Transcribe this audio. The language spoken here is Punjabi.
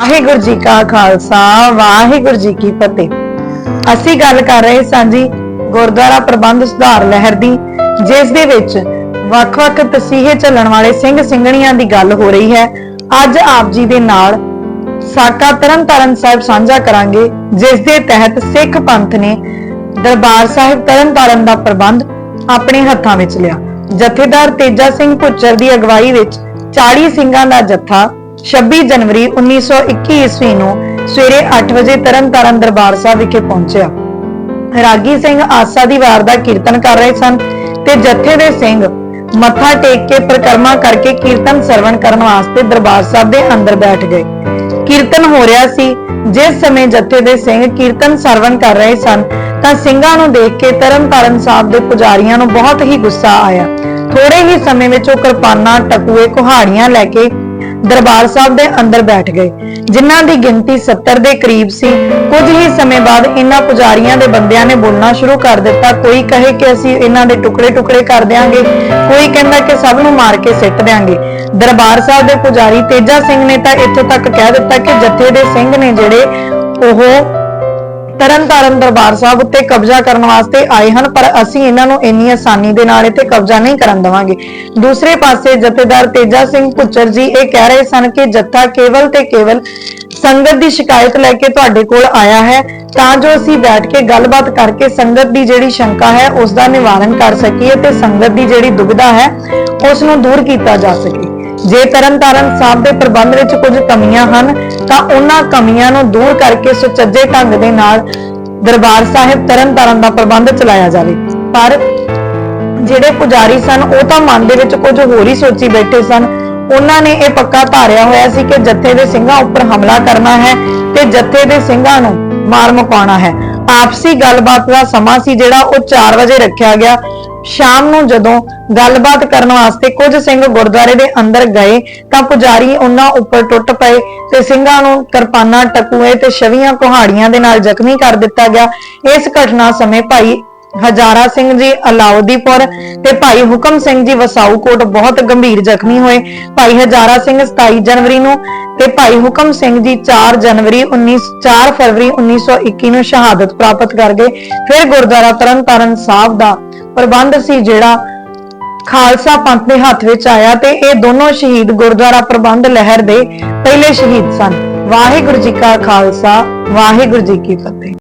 ਵਾਹਿਗੁਰੂ ਜੀ ਕਾ ਖਾਲਸਾ, ਵਾਹਿਗੁਰੂ ਜੀ ਕੀ ਫਤਿਹ। ਅਸੀਂ ਗੱਲ ਕਰ ਰਹੇ ਸਾਂ ਜੀ ਗੁਰਦੁਆਰਾ ਪ੍ਰਬੰਧ ਸੁਧਾਰ ਲਹਿਰ ਦੀ, ਜਿਸ ਦੇ ਵਿੱਚ ਵੱਖ-ਵੱਖ ਤਸੀਹੇ ਚੱਲਣ ਵਾਲੇ ਸਿੰਘ ਸਿੰਘਣੀਆਂ ਦੀ ਗੱਲ ਹੋ ਰਹੀ ਹੈ। ਅੱਜ ਆਪ ਜੀ ਦੇ ਨਾਲ ਸਾਕਾ ਤਰਨਤਾਰਨ ਸਾਹਿਬ ਸਾਂਝਾ ਕਰਾਂਗੇ, ਜਿਸ ਦੇ ਤਹਿਤ ਸਿੱਖ ਪੰਥ ਨੇ ਦਰਬਾਰ ਸਾਹਿਬ ਤਰਨਤਾਰਨ ਦਾ ਪ੍ਰਬੰਧ ਆਪਣੇ ਹੱਥਾਂ ਵਿੱਚ ਲਿਆ। ਜਥੇਦਾਰ ਤੇਜਾ ਸਿੰਘ ਭੁੱਚਰ ਦੀ ਅਗਵਾਈ ਵਿੱਚ 40 ਸਿੰਘਾਂ ਦਾ ਜੱਥਾ 26 ਜਨਵਰੀ 1921 ਈਸਵੀ ਨੂੰ ਸਵੇਰੇ 8 ਵਜੇ ਤਰਨਤਾਰਨ ਦਰਬਾਰ ਸਾਹਿਬ ਵਿਖੇ ਪਹੁੰਚਿਆ। ਰਾਗੀ ਸਿੰਘ ਆਸਾ ਦੀ ਵਾਰ ਦਾ ਕੀਰਤਨ ਕਰ ਰਹੇ ਸਨ ਤੇ ਜਥੇ ਦੇ ਸਿੰਘ ਮੱਥਾ ਟੇਕ ਕੇ ਪ੍ਰਕਰਮਾ ਕਰਕੇ ਕੀਰਤਨ ਸਰਵਣ ਕਰਨ ਵਾਸਤੇ ਦਰਬਾਰ ਸਾਹਿਬ ਦੇ ਅੰਦਰ ਬੈਠ ਗਏ। ਕੀਰਤਨ ਹੋ ਰਿਹਾ ਸੀ। ਜਿਸ ਸਮੇਂ ਜਥੇ ਦੇ ਸਿੰਘ ਕੀਰਤਨ ਸਰਵਣ ਕਰ ਰਹੇ ਸਨ, ਤਾਂ ਸਿੰਘਾਂ ਨੂੰ ਦੇਖ ਕੇ ਤਰਨਤਾਰਨ ਸਾਹਿਬ ਦੇ ਪੁਜਾਰੀਆਂ ਨੂੰ ਬਹੁਤ ਹੀ ਗੁੱਸਾ ਆਇਆ। ਥੋੜੇ ਹੀ ਸਮੇਂ ਵਿੱਚ ਉਹ ਕਿਰਪਾਨਾਂ, ਟਕੂਏ, ਕੁਹਾੜੀਆਂ ਲੈ ਕੇ ਦਰਬਾਰ ਸਾਹਿਬ ਦੇ ਅੰਦਰ ਬੈਠ ਗਏ। ਜਿਨ੍ਹਾਂ ਦੀ ਗਿਣਤੀ 70 ਦੇ ਕਰੀਬ ਸੀ, ਕੁਝ ਹੀ ਸਮੇਂ ਬਾਅਦ ਇਹਨਾਂ ਪੁਜਾਰੀਆਂ ਦੇ ਬੰਦਿਆਂ ਨੇ ਬੋਲਣਾ ਸ਼ੁਰੂ ਕਰ ਦਿੱਤਾ, ਕੋਈ ਕਹੇ ਕਿ ਅਸੀਂ ਇਹਨਾਂ ਦੇ ਟੁਕੜੇ ਟੁਕੜੇ ਕਰ ਦਿਆਂਗੇ, ਕੋਈ ਕਹਿੰਦਾ ਕਿ ਸਭ ਨੂੰ ਮਾਰ ਕੇ ਸਿੱਟ ਦਿਆਂਗੇ। ਦਰਬਾਰ ਸਾਹਿਬ ਦੇ ਪੁਜਾਰੀ ਤੇਜਾ ਸਿੰਘ ਨੇ ਤਾਂ ਇੱਥੋਂ ਤੱਕ ਕਹਿ ਦਿੱਤਾ ਕਿ ਜਥੇ ਦੇ ਸਿੰਘ ਨੇ ਜਿਹੜੇ ਉਹ ਤਰਨਤਾਰਨ ਦਰਬਾਰ ਸਾਹਿਬ ਉੱਤੇ ਕਬਜ਼ਾ ਕਰਨ ਵਾਸਤੇ ਆਏ ਹਨ, ਪਰ ਅਸੀਂ ਇਹਨਾਂ ਨੂੰ ਇੰਨੀ ਆਸਾਨੀ ਦੇ ਨਾਲ ਇੱਥੇ ਕਬਜ਼ਾ ਨਹੀਂ ਕਰਨ ਦੇਵਾਂਗੇ। ਦੂਸਰੇ ਪਾਸੇ ਜਥੇਦਾਰ ਤੇਜਾ ਸਿੰਘ ਪੁੱਚਰ ਜੀ ਇਹ ਕਹਿ ਰਹੇ ਸਨ ਕਿ ਜੱਥਾ ਕੇਵਲ ਤੇ ਕੇਵਲ ਸੰਗਤ ਦੀ ਸ਼ਿਕਾਇਤ ਲੈ ਕੇ ਤੁਹਾਡੇ ਕੋਲ ਆਇਆ ਹੈ, ਤਾਂ ਜੋ ਅਸੀਂ ਬੈਠ ਕੇ ਗੱਲਬਾਤ ਕਰਕੇ ਸੰਗਤ ਦੀ ਜਿਹੜੀ ਸ਼ੰਕਾ ਹੈ, ਉਸ ਦਾ ਨਿਵਾਰਨ ਕਰ ਸਕੀਏ ਤੇ ਸੰਗਤ ਦੀ ਜਿਹੜੀ ਦੁਬਿਧਾ ਹੈ, ਉਸ ਨੂੰ ਦੂਰ ਕੀਤਾ ਜਾ ਸਕੇ। ਜੇ ਤਰਨਤਾਰਨ ਸਾਹਿਬ ਦੇ ਪ੍ਰਬੰਧ ਵਿੱਚ ਕੁਝ ਕਮੀਆਂ ਹਨ, ਤਾਂ ਉਹਨਾਂ ਕਮੀਆਂ ਨੂੰ ਦੂਰ ਕਰਕੇ ਸੁਚੱਜੇ ਢੰਗ ਦੇ ਨਾਲ ਦਰਬਾਰ ਸਾਹਿਬ ਤਰਨਤਾਰਨ ਦਾ ਪ੍ਰਬੰਧ ਚਲਾਇਆ ਜਾਵੇ। ਪਰ ਜਿਹੜੇ ਪੁਜਾਰੀ ਸਨ, ਉਹ ਤਾਂ ਮਨ ਦੇ ਵਿੱਚ ਕੁਝ ਹੋਰ ਹੀ ਸੋਚੀ ਬੈਠੇ ਸਨ। ਉਹਨਾਂ ਨੇ ਇਹ ਪੱਕਾ ਧਾਰਿਆ ਹੋਇਆ ਸੀ ਕਿ ਜੱਥੇ ਦੇ ਸਿੰਘਾਂ ਉੱਪਰ ਹਮਲਾ ਕਰਨਾ ਹੈ ਤੇ ਜੱਥੇ ਦੇ ਸਿੰਘਾਂ ਨੂੰ ਮਾਰ ਮੁਕਾਉਣਾ ਹੈ। ਆਪਸੀ ਗੱਲਬਾਤ ਦਾ ਸਮਾਂ ਸੀ ਜਿਹੜਾ ਉਹ 4 ਵਜੇ ਰੱਖਿਆ ਗਿਆ। ਸ਼ਾਮ ਨੂੰ ਜਦੋਂ ਗੱਲਬਾਤ ਕਰਨ ਵਾਸਤੇ ਕੁਝ ਸਿੰਘ ਗੁਰਦੁਆਰੇ ਦੇ ਅੰਦਰ ਗਏ ਤਾਂ ਪੁਜਾਰੀ ਉਹਨਾਂ ਉੱਪਰ ਟੁੱਟ ਪਏ ਤੇ ਸਿੰਘਾਂ ਨੂੰ ਕਿਰਪਾਨਾਂ, ਟਕੂਏ ਤੇ ਛਵੀਆਂ ਕੁਹਾੜੀਆਂ ਦੇ ਨਾਲ ਜ਼ਖਮੀ ਕਰ ਦਿੱਤਾ ਗਿਆ। ਇਸ ਘਟਨਾ ਸਮੇਂ ਭਾਈ ਹਜ਼ਾਰਾ ਸਿੰਘ ਜੀ ਅਲਾਉਦੀਪੁਰ ਤੇ ਭਾਈ ਹੁਕਮ ਸਿੰਘ ਜੀ ਵਸਾਊਕੋਟ ਬਹੁਤ ਗੰਭੀਰ ਜ਼ਖਮੀ ਹੋਏ। ਭਾਈ ਹਜ਼ਾਰਾ ਸਿੰਘ 27 ਜਨਵਰੀ ਨੂੰ ਤੇ ਭਾਈ ਹੁਕਮ ਸਿੰਘ ਜੀ 4 ਜਨਵਰੀ 19 4 ਫਰਵਰੀ 1921 ਨੂੰ ਸ਼ਹਾਦਤ ਪ੍ਰਾਪਤ ਕਰ ਗਏ। ਫਿਰ ਗੁਰਦੁਆਰਾ ਤਰਨਤਾਰਨ ਸਾਹਿਬ ਦਾ ਪ੍ਰਬੰਧ ਸੀ ਜਿਹੜਾ ਖਾਲਸਾ ਪੰਥ ਦੇ ਹੱਥ ਵਿੱਚ ਆਇਆ ਤੇ ਇਹ ਦੋਨੋਂ ਸ਼ਹੀਦ ਗੁਰਦੁਆਰਾ ਪ੍ਰਬੰਧ ਲਹਿਰ ਦੇ ਪਹਿਲੇ ਸ਼ਹੀਦ ਸਨ। ਵਾਹਿਗੁਰੂ ਜੀ ਕਾ ਖਾਲਸਾ, ਵਾਹਿਗੁਰੂ ਜੀ ਕੀ ਫਤਿਹ।